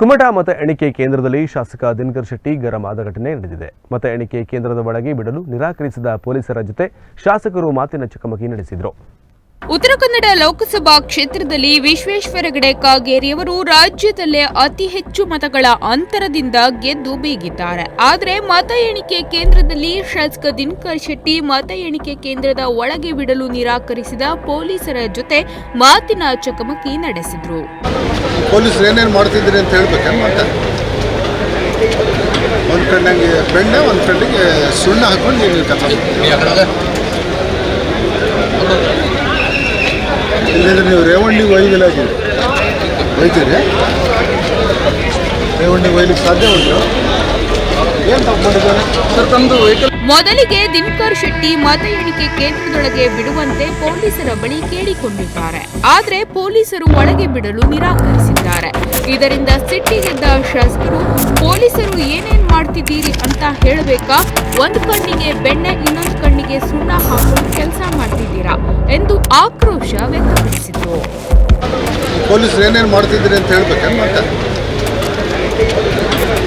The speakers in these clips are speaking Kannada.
ಕುಮಟಾ ಮತ ಎಣಿಕೆ ಕೇಂದ್ರದಲ್ಲಿ ಶಾಸಕ ದಿನಕರ್ ಶೆಟ್ಟಿ ಗರಂ ಆದ ಘಟನೆ ನಡೆದಿದೆ. ಮತ ಎಣಿಕೆ ಕೇಂದ್ರದ ಒಳಗೆ ಬಿಡಲು ನಿರಾಕರಿಸಿದ ಪೊಲೀಸರ ಜೊತೆ ಶಾಸಕರು ಮಾತಿನ ಚಕಮಕಿ ನಡೆಸಿದರು. ಉತ್ತರ ಕನ್ನಡ ಲೋಕಸಭಾ ಕ್ಷೇತ್ರದಲ್ಲಿ ವಿಶ್ವೇಶ್ವರ ಹೆಗಡೆ ಕಾಗೇರಿಯವರು ರಾಜ್ಯದಲ್ಲೇ ಅತಿ ಹೆಚ್ಚು ಮತಗಳ ಅಂತರದಿಂದ ಗೆದ್ದು ಬೀಗಿದ್ದಾರೆ. ಆದರೆ ಮತ ಎಣಿಕೆ ಕೇಂದ್ರದಲ್ಲಿ ಶಾಸಕ ದಿನಕರ್ ಶೆಟ್ಟಿ ಮತ ಎಣಿಕೆ ಕೇಂದ್ರದ ಒಳಗೆ ಬಿಡಲು ನಿರಾಕರಿಸಿದ ಪೊಲೀಸರ ಜೊತೆ ಮಾತಿನ ಚಕಮಕಿ ನಡೆಸಿದ್ರು. ಪೊಲೀಸರು ಏನೇನು ಮಾಡ್ತಿದ್ದೀರಿ ಅಂತ ಒಂದು ಕಣ್ಣಿಗೆ ಬೆಣ್ಣೆ, ಒಂದು ಕಣ್ಣಿಗೆ ಸುಣ್ಣ ಹಾಕೊಂಡು ನೀನು ಕಥ ಇಲ್ಲಿಂದ್ರೆ ನೀವು ರೇವಣ್ಣಿ ಒಯ್ಲಿಕ್ಕೆ ಮೊದಲಿಗೆ ದಿನಕರ್ ಶೆಟ್ಟಿ ಮತ ಎಣಿಕೆ ಕೇಂದ್ರದೊಳಗೆ ಬಿಡುವಂತೆ ಪೊಲೀಸರ ಬಳಿ ಕೇಳಿಕೊಂಡಿದ್ದಾರೆ. ಆದರೆ ಪೊಲೀಸರು ಒಳಗೆ ಬಿಡಲು ನಿರಾಕರಿಸಿದ್ದಾರೆ. ಇದರಿಂದ ಸಿಟ್ಟಿಗೆದ್ದ ಶಾಸಕರು ಪೊಲೀಸರು ಏನೇನ್ ಮಾಡ್ತಿದ್ದೀರಿ ಅಂತ ಹೇಳಬೇಕಾ? ಒಂದು ಕಣ್ಣಿಗೆ ಬೆಣ್ಣೆ, ಇನ್ನೊಂದು ಕಣ್ಣಿಗೆ ಸುಣ್ಣ ಹಾಕೊಂಡು ಕೆಲಸ ಮಾಡ್ತಿದ್ದೀರಾ? ಎಂದು ಆಕ್ರೋಶ ವ್ಯಕ್ತಪಡಿಸಿದರು. ಪೊಲೀಸರು ಏನೇನು ಮಾಡ್ತಿದ್ದೀರಿ ಅಂತ ಹೇಳ್ಬೇಕೇನು ಮತ್ತೆ?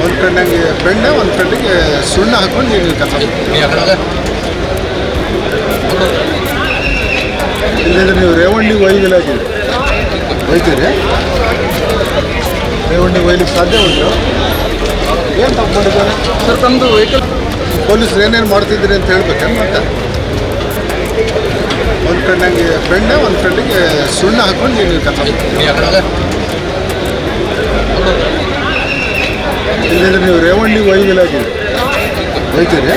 ಒಂದು ಕಣ್ಣಿಗೆ ಬೆಣ್ಣೆ ಒಂದು ಕಣ್ಣಿಗೆ ಸುಣ್ಣ ಹಾಕೊಂಡು ನೀನು ಕಸ ಇಲ್ಲಿಂದ್ರೆ ನೀವು ರೇವಣ್ಣಿ ಒಯ್ದಿಲಾಗಿದೆ ಒಯ್ತೀರಿ ರೇವಣ್ಣಿ ಒಯ್ಲಿಕ್ಕೆ ಸಾಧ್ಯ ಉಂಟು? ಏನು ತಪ್ಪು ಮಾಡಿದ್ದಾರೆ? ಸರ್ ತಮ್ಮದು ವೆಹಿಕಲ್ ಪೊಲೀಸರು ಏನೇನು ಮಾಡ್ತಿದ್ದೀರಿ ಅಂತ ಹೇಳ್ಬೇಕೇನು ಮತ್ತೆ? ಒಂದು ಕಣ್ಣಿಗೆ ಬೆಣ್ಣೆ ಒಂದು ಕಡೆಗೆ ಸುಣ್ಣ ಹಾಕೊಂಡು ನೀನು ಕಥ ಇಲ್ಲಿಂದ ನೀವು ರೇವಣ್ಣಿ ಒಯ್ದಿಲಾಗಿದೆ ಒಯ್ತೀರಿ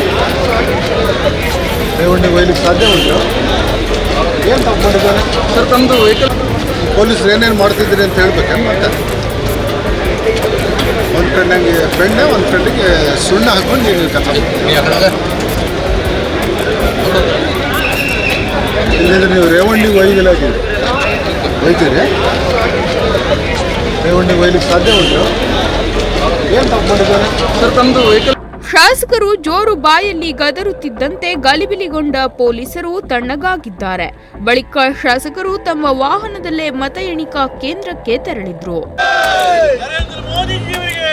ರೇವಣ್ಣಿ ಒಯ್ಲಿಕ್ಕೆ ಸಾಧ್ಯ ಉಂಟು? ಏನು ತಪ್ಪು ಮಾಡಿದ್ದಾರೆ? ಸರ್ ತಂದು ವೆಹಿಕಲ್ ಪೊಲೀಸರು ಏನೇನು ಮಾಡ್ತಿದ್ದೀರಿ ಅಂತ ಹೇಳ್ಬೇಕೇನು ಮತ್ತೆ? ಒಂದು ಕಣ್ಣಿಗೆ ಬೆಣ್ಣೆ ಒಂದು ಕಡೆಗೆ ಸುಣ್ಣ ಹಾಕೊಂಡು ನೀನು ಕಥ ಇಲ್ಲಿಂದ್ರೆ ನೀವು ರೇವಣ್ಣಿ ಒಯ್ದಿಲ್ಲ ಒಯ್ತೀರಿ? ರೇವಣ್ಣಿ ಒಯ್ಲಿಕ್ಕೆ ಸಾಧ್ಯ ಉಂಟು? ಏನು ತಪ್ಪು ಮಾಡಿದ್ದಾರೆ? ಸರ್ ತಮ್ಮದು ವೆಹಿಕಲ್ ಶಾಸಕರು ಜೋರು ಬಾಯಲ್ಲಿ ಗದರುತ್ತಿದ್ದಂತೆ ಗಲಿಬಿಲಿಗೊಂಡ ಪೊಲೀಸರು ತಣ್ಣಗಾಗಿದ್ದಾರೆ. ಬಳಿಕ ಶಾಸಕರು ತಮ್ಮ ವಾಹನದಲ್ಲೇ ಮತ ಎಣಿಕಾ ಕೇಂದ್ರಕ್ಕೆ ತೆರಳಿದ್ರು. ನರೇಂದ್ರ ಮೋದಿಜಿಯವರಿಗೆ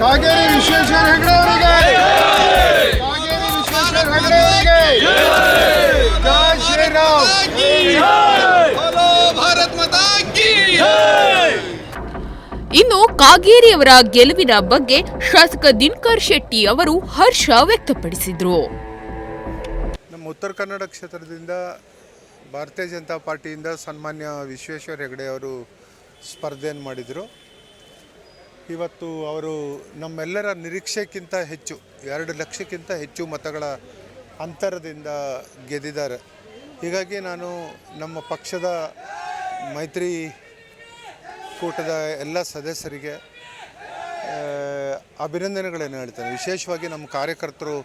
ಕಾಗೇರಿ ವಿಶ್ವೇಶ್ವರ ಹೆಗಡೆ ಅವರಿಗೆ. ಕಾಗೇರಿ ವಿಶ್ವೇಶ್ವರ ಹೆಗಡೆ ಅವರಿಗೆ. ಜಯ ಶ್ರೀರಾಮ್. ಇನ್ನು ಕಾಗೇರಿಯವರ ಗೆಲುವಿನ ಬಗ್ಗೆ ಶಾಸಕ ದಿನಕರ್ ಶೆಟ್ಟಿ ಅವರು ಹರ್ಷ ವ್ಯಕ್ತಪಡಿಸಿದರು. ನಮ್ಮ ಉತ್ತರ ಕನ್ನಡ ಕ್ಷೇತ್ರದಿಂದ ಭಾರತೀಯ ಜನತಾ ಪಾರ್ಟಿಯಿಂದ ಸನ್ಮಾನ್ಯ ವಿಶ್ವೇಶ್ವರ ಹೆಗಡೆ ಅವರು ಸ್ಪರ್ಧೆಯನ್ನು ಮಾಡಿದರು. ಇವತ್ತು ಅವರು ನಮ್ಮೆಲ್ಲರ ನಿರೀಕ್ಷೆಗಿಂತ ಹೆಚ್ಚು, ಎರಡು ಲಕ್ಷಕ್ಕಿಂತ ಹೆಚ್ಚು ಮತಗಳ ಅಂತರದಿಂದ ಗೆದ್ದಿದ್ದಾರೆ. ಹೀಗಾಗಿ ನಾನು ನಮ್ಮ ಪಕ್ಷದ ಮೈತ್ರಿ ಕೂಟದ ಎಲ್ಲ ಸದಸ್ಯರಿಗೆ ಅಭಿನಂದನೆಗಳನ್ನು ಹೇಳ್ತೇನೆ. ವಿಶೇಷವಾಗಿ ನಮ್ಮ ಕಾರ್ಯಕರ್ತರು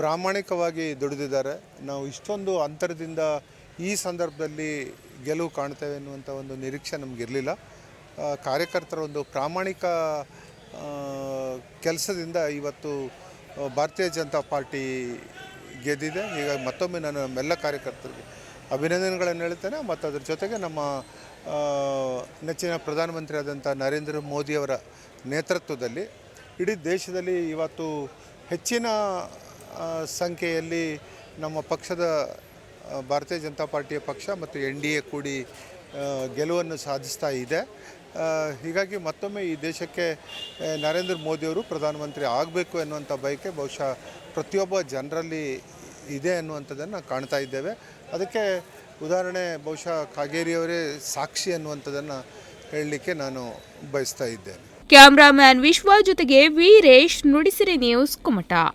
ಪ್ರಾಮಾಣಿಕವಾಗಿ ದುಡಿದಿದ್ದಾರೆ. ನಾವು ಇಷ್ಟೊಂದು ಅಂತರದಿಂದ ಈ ಸಂದರ್ಭದಲ್ಲಿ ಗೆಲುವು ಕಾಣ್ತೇವೆ ಅನ್ನುವಂಥ ಒಂದು ನಿರೀಕ್ಷೆ ನಮಗಿರಲಿಲ್ಲ. ಕಾರ್ಯಕರ್ತರ ಒಂದು ಪ್ರಾಮಾಣಿಕ ಕೆಲಸದಿಂದ ಇವತ್ತು ಭಾರತೀಯ ಜನತಾ ಪಾರ್ಟಿ ಗೆದ್ದಿದೆ. ಈಗ ಮತ್ತೊಮ್ಮೆ ನಾನು ನಮ್ಮೆಲ್ಲ ಕಾರ್ಯಕರ್ತರಿಗೆ ಅಭಿನಂದನೆಗಳನ್ನು ಹೇಳ್ತೇನೆ. ಮತ್ತು ಅದರ ಜೊತೆಗೆ ನಮ್ಮ ನೆಚ್ಚಿನ ಪ್ರಧಾನಮಂತ್ರಿ ಆದಂಥ ನರೇಂದ್ರ ಮೋದಿಯವರ ನೇತೃತ್ವದಲ್ಲಿ ಇಡೀ ದೇಶದಲ್ಲಿ ಇವತ್ತು ಹೆಚ್ಚಿನ ಸಂಖ್ಯೆಯಲ್ಲಿ ನಮ್ಮ ಪಕ್ಷದ ಭಾರತೀಯ ಜನತಾ ಪಾರ್ಟಿಯ ಪಕ್ಷ ಮತ್ತು ಎನ್ ಡಿ ಎ ಕೂಡಿ ಗೆಲುವನ್ನು ಸಾಧಿಸ್ತಾ ಇದೆ. ಹೀಗಾಗಿ ಮತ್ತೊಮ್ಮೆ ಈ ದೇಶಕ್ಕೆ ನರೇಂದ್ರ ಮೋದಿಯವರು ಪ್ರಧಾನಮಂತ್ರಿ ಆಗಬೇಕು ಎನ್ನುವಂಥ ಬಯಕೆ ಬಹುಶಃ ಪ್ರತಿಯೊಬ್ಬ ಜನರಲ್ಲಿ ಇದೆ ಅನ್ನುವಂಥದ್ದನ್ನು ಕಾಣ್ತಾ ಇದ್ದೇವೆ. ಅದಕ್ಕೆ ಉದಾಹರಣೆ ಬಹುಶಃ ಕಾಗೇರಿಯವರೇ ಸಾಕ್ಷಿ ಅನ್ನುವಂಥದ್ದನ್ನು ಹೇಳಲಿಕ್ಕೆ ನಾನು ಬಯಸ್ತಾ ಇದ್ದೇನೆ. ಕ್ಯಾಮ್ರಾಮ್ಯಾನ್ ವಿಶ್ವ ಜೊತೆಗೆ ವೀರೇಶ್ ನುಡಿಸಿರಿ ನ್ಯೂಸ್ ಕುಮಟಾ.